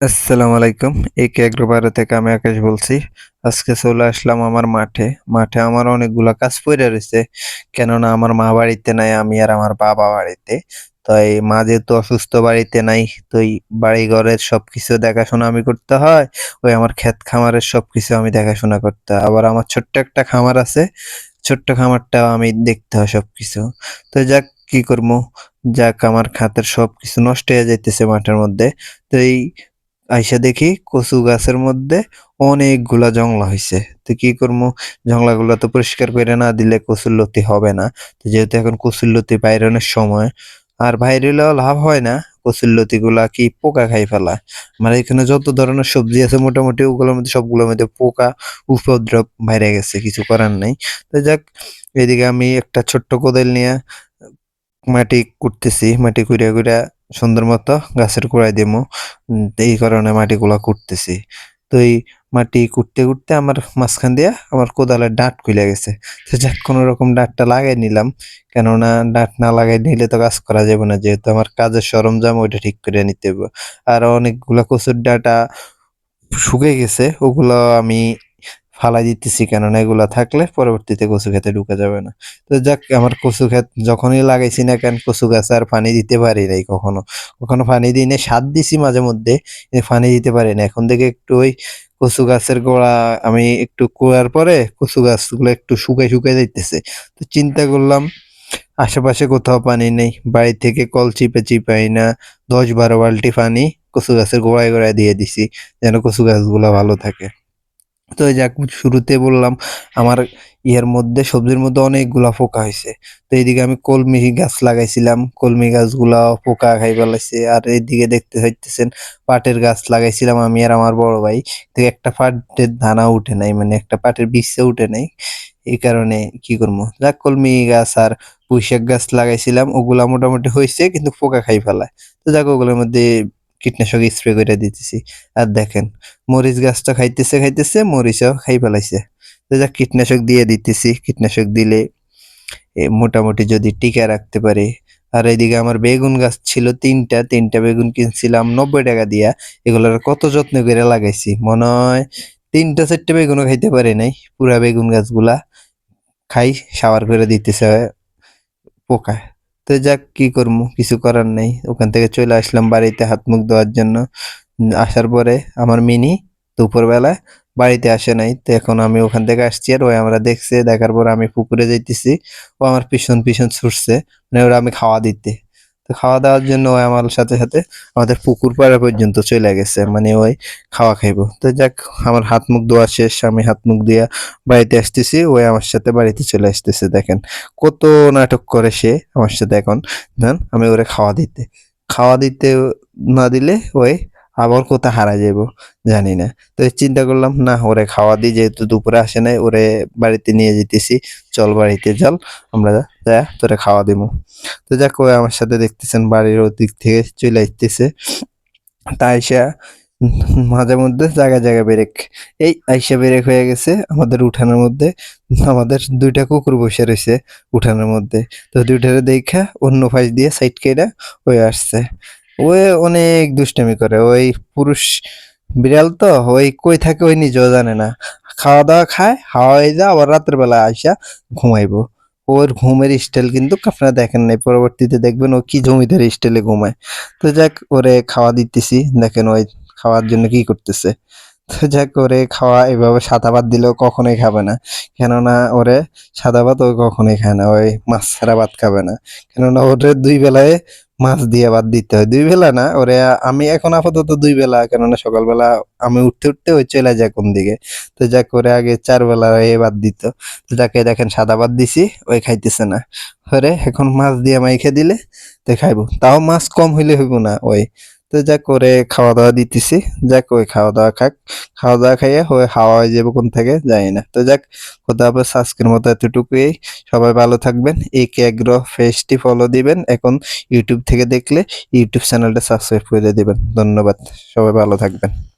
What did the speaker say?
আসসালামু আলাইকুম এই এগ্রোবারো থেকে আমি আকাশ বলছি। আজকে চলে আসলাম আমার মাঠে। মাঠে আমার অনেকগুলা কাজ পড়ে রয়েছে, কেননা আমার মা বাড়িতে নাই, আমি আর আমার বাবা বাড়িতে। তাই মা যেহেতু অসুস্থ, বাড়িতে নাই তো বাড়ি ঘরের সবকিছু দেখাশোনা আমি করতে হয়, ওই আমার ক্ষেত খামারের সবকিছু আমি দেখাশোনা করতে হয়। আবার আমার ছোট্ট একটা খামার আছে, ছোট্ট খামারটাও আমি দেখতে হয় সবকিছু। তো যাক, কি করব? যাক, আমার খাতের সবকিছু নষ্ট হয়ে যাইতেছে মাঠের মধ্যে। তো এই আইসা দেখি কচু গাছের মধ্যে অনেকগুলা জংলা হয়েছে তো কি করব জংলাগুলা তো পরিষ্কার করে না দিলে কচুর লতি হবে না। তো যেহেতু এখন কচুর লতি বাইরনের সময়, আর বাইরেলেও লাভ হয় না। কচুর লতি গুলা কি পোকা খাই ফেলা। মানে এখানে যত ধরনের সবজি আছে মোটামুটি ওগুলোর মধ্যে সবগুলোর মধ্যে পোকা উপদ্রব বাইরে গেছে, কিছু করার নেই। তো যাক, এদিকে আমি একটা ছোট্ট কোদাল নিয়ে মাটি কুটতেছি। মাটি কুড়িয়া কুড়িয়া সুন্দর মতো গাছের দিমু উম, এই কারণে মাটিগুলা কুটতেছি। তো এই মাটি কুটতে কুটতে আমার মাঝখান দিয়ে আমার কোদালের ডাঁট খুলে গেছে। তো যাক কোনো রকম ডাঁটটা লাগাই নিলাম। কেননা ডাঁট না লাগাই নিলে তো কাজ করা যাবে না যেহেতু আমার কাজের সরঞ্জাম ওইটা ঠিক করে নিতে হবে আর অনেকগুলা কচুর ডাঁটা শুকে গেছে ওগুলো আমি ফালাই দিতেছি কেননা এগুলা থাকলে পরবর্তীতে কচু খেতে ঢুকা যাবে না। তো যাক, আমার কচু ক্ষেত যখনই লাগাইছি না কেন, কচু গাছে আর পানি দিতে পারি নাই কখনো। কখনো পানি দিই না সার দিছি মাঝে মধ্যে পানি দিতে পারি না এখন থেকে একটু ওই কচু গাছের গোড়া, আমি একটু কুয়ার পরে কচু গাছগুলো একটু শুকাই শুকাই যাইতেছে। তো চিন্তা করলাম, আশেপাশে কোথাও পানি নেই, বাড়ি থেকে কল চিপে চিপাই না, দশ বারো বালতি পানি কচু গাছের গোড়ায় গোড়ায় দিয়ে দিছি, যেন কচু গাছগুলো ভালো থাকে। তো এই যাক শুরুতে বললাম, আমার ইয়ের মধ্যে, সবজির মধ্যে অনেকগুলা পোকা হয়েছে। তো এইদিকে আমি কলমি গাছ লাগাইছিলাম, কলমি গাছগুলা পোকা খাই ফেলাইছে। আর এইদিকে দেখতে পাইতেছেন পাটের গাছ লাগাইছিলাম আমি আর আমার বড় ভাই। তো একটা পাটের দানা উঠে নাই মানে একটা পাটের বীজটা উঠে নাই। এই কারণে কি করব? যাক, কলমি গাছ আর পুঁইশাক গাছ লাগাইছিলাম, ওগুলা মোটামুটি হয়েছে, কিন্তু পোকা খাই ফেলায়। তো যাক, ওগুলোর মধ্যে কীটনাশক স্প্রে করে দিতেছি। আর দেখেন, মরিচ গাছটা খাইতেছে খাইতেছে, মরিচও খাই ফেলাইছে। তো যাক, কীটনাশক দিয়ে দিতেছি। কীটনাশক দিলে মোটামুটি যদি টিকা রাখতে পারে। আর এইদিকে আমার বেগুন গাছ ছিল তিনটা তিনটা বেগুন কিনছিলাম নব্বই টাকা দিয়া। এগুলোর কত যত্ন করে লাগাইছি? মনে হয় তিনটা, চারটে বেগুনও খাইতে পারে নাই। পুরা বেগুন গাছগুলা খাই সাবার করে দিতেছে পোকা তো যাক, কি করব কিছু করার নেই। ওখান থেকে চলে আসলাম বাড়িতে হাত মুখ ধোয়ার জন্য। আসার পরে আমার মিনি দুপুরবেলা বাড়িতে আসে নাই। তো এখন আমি ওখান থেকে আসছি আর ওই আমরা দেখছে। দেখার পর আমি পুকুরে যাইতেছি। ও আমার পিছন পিছন ছুটছে। মানে ওরা আমি খাওয়া দিতে। খাওয়া দাওয়ার জন্য ওই আমার সাথে সাথে আমাদের পুকুর পাড়া পর্যন্ত চলে গেছে মানে ওই খাওয়া খাইবো। তো যাক, আমার হাত মুখ ধোয়া শেষ, আমি হাত মুখ দিয়া বাড়িতে আসতেছি ওই আমার সাথে বাড়িতে চলে আসতেছে, দেখেন। কত নাটক করে সে আমার সাথে এখন। দেন আমি ওরে খাওয়া দিতে খাওয়া দিতে না দিলে ওই আবার কোথায় হারা যাব জানি না। তো চিন্তা করলাম, না, ওরে খাওয়া দিই, যেহেতু দুপুরে আসে নাই, ওরে বাড়িতে নিয়ে যেতেছি। চল বাড়িতে, চল, আমরা যা তোরে খাওয়া দিব তো যাক, ওই আমার সাথে দেখতেছেন, বাড়ির ওদিক থেকে চলে আসতেছে। তা আইসা, মাঝে মধ্যে জায়গায় জায়গায় ব্রেক। এই আইসা ব্রেক হয়ে গেছে আমাদের উঠানের মধ্যে। আমাদের দুইটা কুকুর বসে রয়েছে উঠানের মধ্যে। তো দুইটারে দেখা, অন্য পাশ দিয়ে সাইড কেটে ওই আসছে। ওই অনেক দুষ্টামি করে, ওই পুরুষ বিড়াল তো, ওই কই থাকে ওই নিজেও জানে না। খাওয়া দাওয়া খায় হাওয়া হয়ে যায়, আবার রাতের বেলা আসা ঘুমাইবো। ওর ঘুমের স্টাইল কিন্তু আপনারা দেখেন নাই, পরবর্তীতে দেখবেন ও কি জমিদার স্টাইলে ঘুমায়। তো যাক, ওরে খাওয়া দিতেছি, দেখেন ওই খাওয়ার জন্য কি করতেছে। যাক ওরে খাওয়া এভাবে সাদা ভাত দিলেও কখনোই খাবে না। কেননা ওরে সাদা ভাত ও কখনোই খায় না, ওই মাছ ছাড়া ভাত খাবে না। কেননা ওরে দুই বেলায় মাছ দিয়ে ভাত দিতে হয়। দুই বেলা না, ওরে আমি এখন আপাতত দুই বেলা, কেননা সকালবেলা আমি উঠতে উঠতে ওই চলে যায় কোন দিকে। তো যাক করে আগে চার বেলা এ ভাত দিত। তো যাকে দেখেন সাদা ভাত দিছি, ওই খাইতেছে না। ওরে এখন মাছ দিয়ে মাইখে দিলে তো খাইবো। তাও মাছ কম হইলে হইব না ওই। তো যা করে খাওয়া দাওয়া দিতেছি যাক ওই খাওয়া দাওয়া খাক। খাওয়া দাওয়া খাইয়ে হয়ে হাওয়া হয়ে যাবে কোন থেকে যায় না। তো যাক, খোদা আবার আজকের মতো এতটুকুই। সবাই ভালো থাকবেন এই ক্যাগ্রো ফেসটি ফলো দিবেন। এখন ইউটিউব থেকে দেখলে ইউটিউব চ্যানেলটা সাবস্ক্রাইব করে দিবেন। ধন্যবাদ, সবাই ভালো থাকবেন।